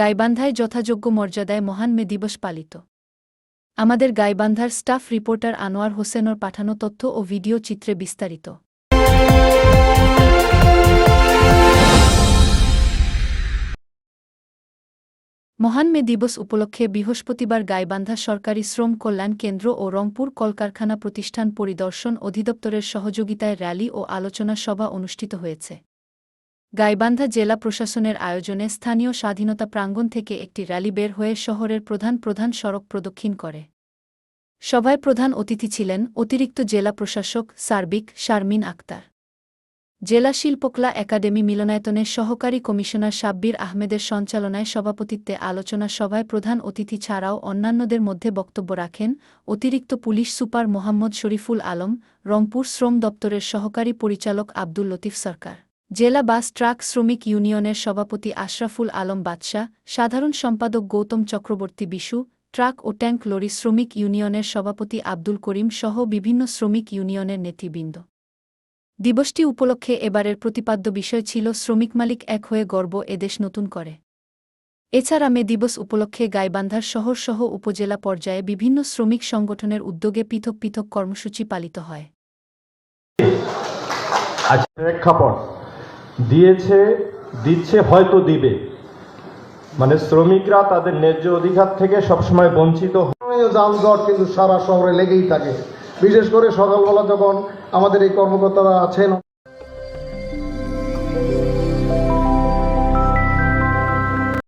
গাইবান্ধায় যথাযোগ্য মর্যাদায় মহান মে দিবস পালিত। আমাদের গাইবান্ধার স্টাফ রিপোর্টার আনোয়ার হোসেনর পাঠানো তথ্য ও ভিডিও চিত্রে বিস্তারিত। মহান মে দিবস উপলক্ষে বৃহস্পতিবার গাইবান্ধা সরকারি শ্রম কল্যাণ কেন্দ্র ও রংপুর কলকারখানা প্রতিষ্ঠান পরিদর্শন অধিদপ্তরের সহযোগিতায় র্যালি ও আলোচনা সভা অনুষ্ঠিত হয়েছে। গাইবান্ধা জেলা প্রশাসনের আয়োজনে স্থানীয় স্বাধীনতা প্রাঙ্গণ থেকে একটি র্যালি বের হয়ে শহরের প্রধান প্রধান সড়ক প্রদক্ষিণ করে। সভায় প্রধান অতিথি ছিলেন অতিরিক্ত জেলা প্রশাসক সার্বিক শারমিন আক্তার। জেলা শিল্পকলা একাডেমি মিলনায়তনের সহকারী কমিশনার সাব্বির আহমেদের সঞ্চালনায় সভাপতিত্বে আলোচনা সভায় প্রধান অতিথি ছাড়াও অন্যান্যদের মধ্যে বক্তব্য রাখেন অতিরিক্ত পুলিশ সুপার মোহাম্মদ শরীফুল আলম, রংপুর শ্রম দপ্তরের সহকারী পরিচালক আব্দুল লতিফ সরকার। জেলা বাস ট্রাক শ্রমিক ইউনিয়নের সভাপতি আশরাফুল আলম বাদশাহ, সাধারণ সম্পাদক গৌতম চক্রবর্তী বিশু, ট্রাক ও ট্যাঙ্ক লরি শ্রমিক ইউনিয়নের সভাপতি আব্দুল করিম সহ বিভিন্ন শ্রমিক ইউনিয়নের নেতৃবৃন্দ। দিবসটি উপলক্ষে এবারের প্রতিপাদ্য বিষয় ছিল শ্রমিক মালিক এক হয়ে গর্ব এদেশ নতুন করে। এছাড়া মে দিবস উপলক্ষে গাইবান্ধার শহর সহ উপজেলা পর্যায়ে বিভিন্ন শ্রমিক সংগঠনের উদ্যোগে পৃথক পৃথক কর্মসূচি পালিত হয়। প্রেক্ষাপট দিয়েছে, দিচ্ছে, হয়তো দিবে। মানে শ্রমিকরা তাদের ন্যায্য অধিকার থেকে সবসময় বঞ্চিত যানজট কিন্তু সারা শহরে লেগেই থাকে। বিশেষ করে সকালবেলা যখন আমাদের এই কর্মকর্তারা আছেন